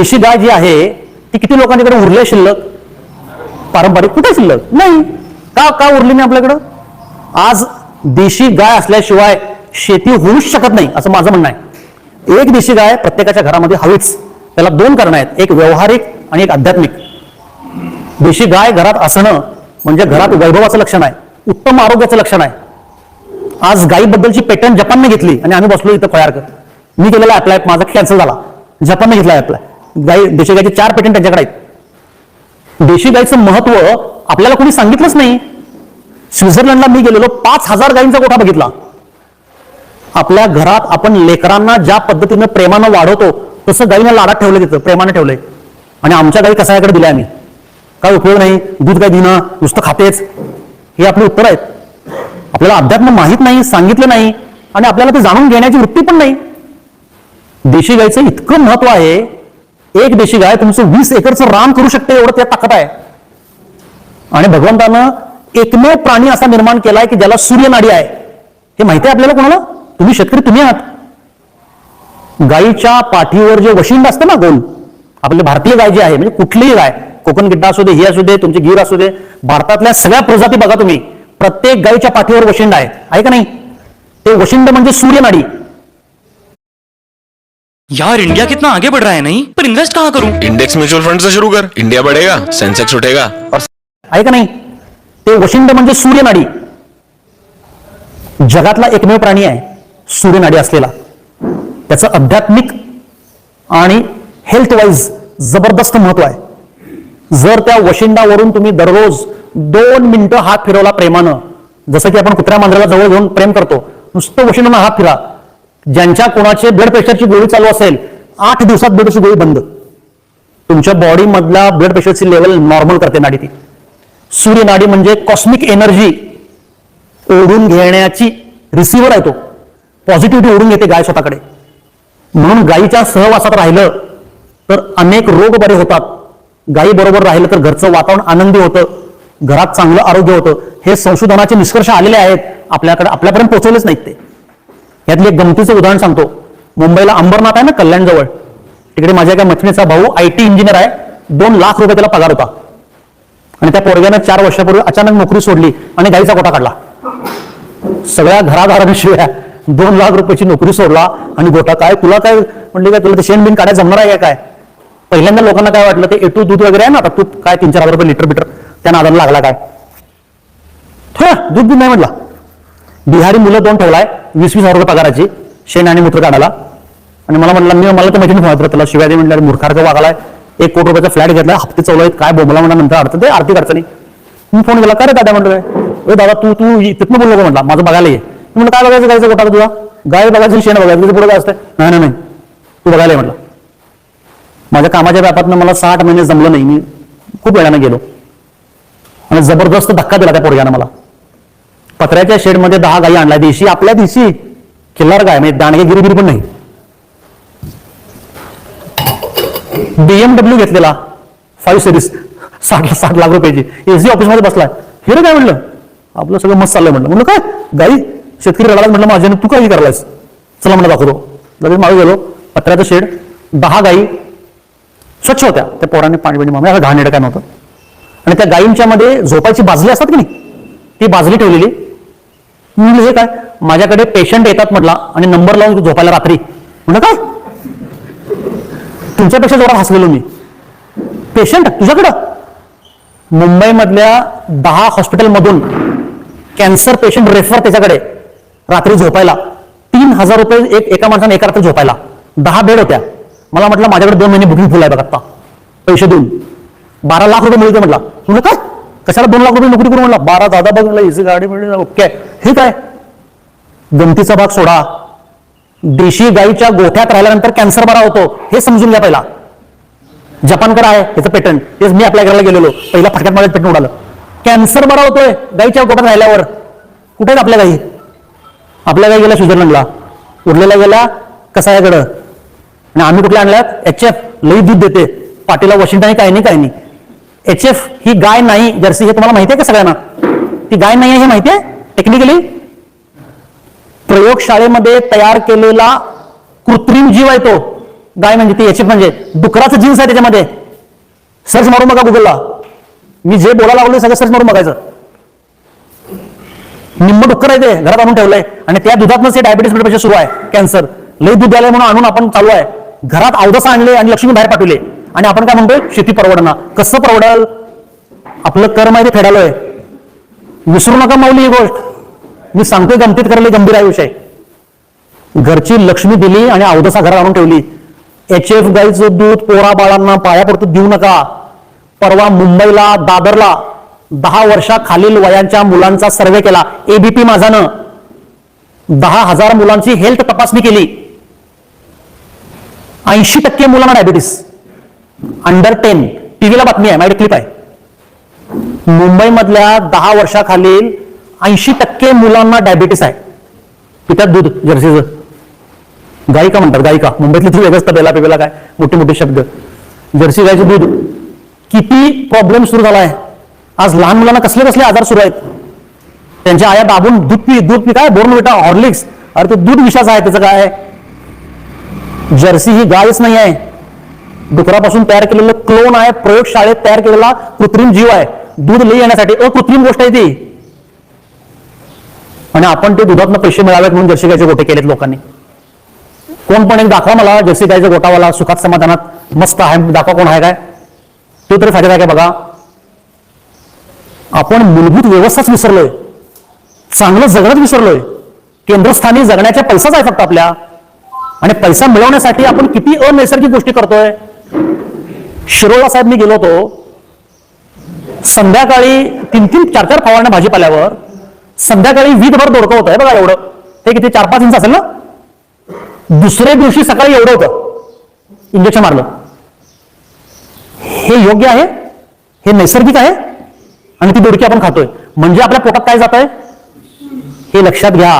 देशी गाय जी आहे ती किती लोकांच्याकडे उरले शिल्लक? पारंपरिक कुठे शिल्लक? नाही. का का उरली नाही आपल्याकडं? आज देशी गाय असल्याशिवाय शेती होऊच शकत नाही असं माझं म्हणणं आहे. एक देशी गाय प्रत्येकाच्या घरामध्ये हवीच. त्याला दोन कारण आहेत. एक व्यावहारिक आणि एक आध्यात्मिक. देशी गाय घरात असणं म्हणजे घरात वैभवाचं लक्षण आहे. उत्तम आरोग्याचं लक्षण आहे. आज गायीबद्दलची पेटंट जपानने घेतली आणि आम्ही बसलो इथं खयार मी केलेला अप्लाय माझा कॅन्सल झाला. जपानने घेतला अप्लाय गाई देशी गायचे चार पेटंट त्यांच्याकडे आहेत. देशी गायचं महत्त्व आपल्याला कोणी सांगितलंच नाही. स्वित्झर्लंडला मी गेलेलो पाच हजार गायींचा गोठा बघितला. आपल्या घरात आपण लेकरांना ज्या पद्धतीनं प्रेमानं वाढवतो तसं गायीनं लाडात ठेवलं तिथं प्रेमानं ठेवलंय. आणि आमच्या गायी कसायाकडे दिल्या आम्ही. काय उपयोग नाही दूध काय दिना नुसतं खातेच. हे आपले उत्तर आहेत. आपल्याला अध्यात्म माहीत नाही सांगितलं नाही आणि आपल्याला ते जाणून घेण्याची वृत्ती पण नाही. देशी गायचं इतकं महत्त्व आहे एक देशी गाय तुमचं वीस एकरचं रान करू शकते एवढं त्यात ताकद आहे. आणि भगवंतानं एकमेव प्राणी असा निर्माण केलाय की ज्याला सूर्यनाडी आहे. हे माहिती आहे आपल्याला कोणाला? तुम्ही शेतकरी तुम्ही आहात. गायीच्या पाठीवर जे वशिंड असतं ना गोल आपले भारतीय गाय जी आहे म्हणजे कुठलीही गाय कोकण गिड्डा असू दे ही असू दे तुमची गीर असू दे भारतातल्या सगळ्या प्रजाती बघा तुम्ही. प्रत्येक गायीच्या पाठीवर वशिंड आहे. आहे का नाही? ते वशिंड म्हणजे सूर्यनाडी. यार इंडिया कितना आगे बढ़ रहा है नहीं? पर इन्वेस्ट कहाँ करूं? इंडेक्स म्यूचुअल फंड से शुरू कर। इंडिया बढ़ेगा सेंसेक्स उठेगा। और आहे का नाही? ते वशिंड म्हणजे सूर्यनाडी जगातला एकमेव प्राणी आहे सूर्यनाडी असलेला. त्याचं आध्यात्मिक आणि हेल्थ वाईज जबरदस्त महत्त्व आहे. जर त्या वशिंडावरून तुम्ही दररोज दोन मिनिटं हात फिरवला प्रेमानं जसं की आपण कुत्र्या मांजराला जवळ घेऊन प्रेम करतो नुसतं वशिंडानं हात फिरा. ज्यांच्या कोणाचे ब्लड प्रेशरची गोळी चालू असेल आठ दिवसात ब्लड गोळी बंद. तुमच्या बॉडीमधला ब्लड प्रेशरची लेवल नॉर्मल करते नाडी ती. सूर्य नाडी म्हणजे कॉस्मिक एनर्जी ओढून घेण्याची रिसिव्हर आहे तो. पॉझिटिव्हिटी ओढून घेते गाय स्वतःकडे. म्हणून गायीच्या सहवासात राहिलं तर अनेक रोग बरे होतात. गायी बरोबर राहिलं तर घरचं वातावरण आनंदी होतं घरात चांगलं आरोग्य होतं. हे संशोधनाचे निष्कर्ष आलेले आहेत. आपल्याकडे आपल्यापर्यंत पोहोचवलेच नाहीत ते. यातले एक गमतीचं उदाहरण सांगतो. मुंबईला अंबरनाथ आहे ना कल्याण जवळ तिकडे माझ्या एका मैत्रिणीचा भाऊ आय टी इंजिनियर आहे. दोन लाख रुपये त्याला पगार होता. आणि त्या पोरग्यानं चार वर्षापूर्वी अचानक नोकरी सोडली आणि गाईचा गोटा काढला. सगळ्या घरादारांशिवाय दोन लाख रुपयाची नोकरी सोडला आणि गोटा काय तुला काय म्हणले काय तुला ते शेण बिन काढायला जमणार आहे काय? पहिल्यांदा लोकांना काय वाटलं ते एटू दूध वगैरे आहे ना आता तूप काय तीन चार हजार रुपये लिटर बिटर त्या नादाला लागला काय? थोडा दूध बी नाही म्हटला. बिहारी मुलं दोन ठेवलाय. वीस वीस हजार रुपये पगाराची शेण आणि मूत्र काढायला. आणि मला म्हटलं मी मला तर मैत्रिणी फोन त्याला शिवाय दे म्हटलं मूर्खार्थ वागलाय एक कोटी रुपयाचा फ्लॅट घेतला हप्ते चौला आहेत काय बोंबला म्हणा नंतर अडचण ते आर्थिक अडचणी. मी फोन केला काय रे दादा? म्हटलं काय दादा तू तू तिथनं बोललो का? म्हटला माझं बघायला ये. म्हटलं काय बघायचं गायचं गोटा तुला गाय बघायचं शेण बघायचं तुझं पुढे काय असतं नाही नाही नाही तू बघायला म्हटलं. माझ्या कामाच्या व्यापातनं मला साठ महिने जमलं नाही मी खूप वेळानं गेलो. आणि जबरदस्त धक्का दिला त्या पोरग्यानं मला. पत्र्याच्या शेडमध्ये दहा गायी आणल्या. देशी आपल्या देशी. खिल्लार गाय म्हणजे दांडगे गिरीगिरी पण नाही. बीएमडब्ल्यू घेतलेला. फाईव्ह सिरीज साठ साठ लाख रुपयाची. एसी ऑफिसमध्ये बसलाय हे रे काय म्हणलं. आपलं सगळं मस्त चाललंय म्हटलं म्हणलं काय? गाई शेतकरी रडायला म्हटलं माझ्याने तू काही करायलास? चला म्हणलं दाखवतो. लगेच मागे गेलो. पत्र्याचं शेड. दहा गाई स्वच्छ होत्या. त्या पोराने पाणी पाणी मामे घाण येणं काय नव्हतं. आणि त्या गायींच्या मध्ये झोपायची बाजली असतात की नाही? ती बाजली ठेवलेली. मी हे काय? माझ्याकडे पेशंट येतात म्हटला आणि नंबर लावून झोपायला रात्री. म्हणलं काय? तुमच्यापेक्षा जोरात हसलेलो मी. पेशंट तुझ्याकडं? मुंबईमधल्या दहा हॉस्पिटलमधून कॅन्सर पेशंट रेफर त्याच्याकडे रात्री झोपायला. तीन हजार रुपये एक एका माणसाने एका रात्री झोपायला. दहा बेड होत्या. मला म्हटलं माझ्याकडे दोन महिने बुकिंग फुल आहे बघा आता. पैसे देऊन. बारा लाख रुपये मिळते म्हटलं. तुला काय? कशाला दोन लाख रुपये नोकरी करू म्हणला बारा दादा बघ म्हटलं इझी गाडी मिळली ओके. हे काय? गमतीचा भाग सोडा. देशी गाईच्या गोठ्यात राहिल्यानंतर कॅन्सर बरा होतो. हे समजून घ्या पहिला. जपानकडे आहे त्याचं पेटंट तेच मी अप्लाय करायला गेलेलो. पहिला फटक्यात माझ्या पेटंट उडालं. कॅन्सर बरा होतोय गाईच्या गोठ्यात राहिल्यावर. कुठे आहेत आपल्या गाई? आपल्या गाई गेल्या स्वित्झर्लंडला. उरलेल्या गेल्या कसायाकडं? आणि आम्ही कुठल्या आणल्यात? एच एफ लई दूध देते. पाटीला वॉशिंग्टन काय नाही काय नाही. एच एफ ही गाय नाही जर्सी हे तुम्हाला माहिती आहे का सगळ्यांना? ती गाय नाही आहे हे माहिती आहे? टेक्निकली प्रयोगशाळेमध्ये तयार केलेला कृत्रिम जीव आहे तो. गाय म्हणजे ती एच एफ म्हणजे. डुकराचं जीन्स आहे त्याच्यामध्ये. सर्च मारून बघा गुगलला मी जे बोलायला लागलो सगळं सर्च मारून बघायचं. निम्म डुक्कर आहे ते घरात आणून ठेवलंय. आणि त्या दुधातनंच हे डायबिटीस ब्लड प्रेशर सुरू आहे. कॅन्सर लई दूध द्यायला म्हणून आणून आपण चालू आहे. घरात अवदस आणले आणि लक्ष्मी बाहेर पाठवले. आणि आपण काय म्हणतोय? शेती परवडणार कसं परवडल? आपलं कर्म आहे ते फेडालोय विसरू नका माऊली ही गोष्ट. मी सांगतोय गमतीत करायला गंभीर आहे. विषय घरची लक्ष्मी दिली आणि अवदसा घरात आणून ठेवली. एच एफ गाईचं दूध पोरा बाळांना पायापुरतं देऊ नका. परवा मुंबईला दादरला दहा वर्षाखालील वयांच्या मुलांचा सर्वे केला. एबीपी माझानं. दहा हजार मुलांची हेल्थ तपासणी केली. ऐंशी टक्के मुलांना डायबिटीस अंडर टेन टीव्हीला बातमी आहे. माझ्या क्लिप आहे. मुंबईमधल्या दहा वर्षाखालील ऐंशी टक्के मुलांना डायबिटीस आहे. पितात दूध जर्सीचं गायिका म्हणतात गायिका. मुंबईतली ती वेगळंच तबेला पिबेला काय? मोठे मोठे शब्द. जर्सी गायचं दूध. किती प्रॉब्लेम सुरू झाला आहे आज लहान मुलांना कसले कसले आजार सुरू आहेत? त्यांच्या आया दाबून दूध पी दूध पी काय? बोर्नविटा हॉर्लिक्स अरे ते दूध विषाचा आहे त्याचं काय? जर्सी ही गायच नाही आहे डुकरापासून तयार केलेलं क्लोन आहे प्रयोगशाळेत तयार केलेला कृत्रिम जीव आहे. दूध लई येण्यासाठी. अकृत्रिम गोष्ट आहे ती. आणि आपण ते दुधातनं पैसे मिळावेत म्हणून जर्सी गायचे गोटे केलेत लोकांनी. कोण पण एक दाखवा मला जर्सी गायचा गोटावाला सुखात समाधानात मस्त आहे. दाखवा कोण आहे काय. तो तरी फायदा आहे का बघा. आपण मूलभूत व्यवस्थाच विसरलोय. चांगलं जगणंच विसरलोय. केंद्रस्थानी जगण्याच्या पैसाच आहे फक्त आपल्या. आणि पैसा मिळवण्यासाठी आपण किती अनैसर्गिक गोष्टी करतोय. शिरोळा साहेब मी गेलो होतो. संध्याकाळी तीन तीन चार चार फवारण्या भाजीपाल्यावर. संध्याकाळी वीजभर दोडकं होतं. बघा एवढं. ते किती? चार पाच इंच असेल ना? दुसऱ्या दिवशी सकाळी एवढं होतं. इंजेक्शन मारलं. हे योग्य आहे? हे नैसर्गिक आहे? आणि ती दोडकी आपण खातोय. म्हणजे आपल्या पोटात काय जात आहे हे लक्षात घ्या.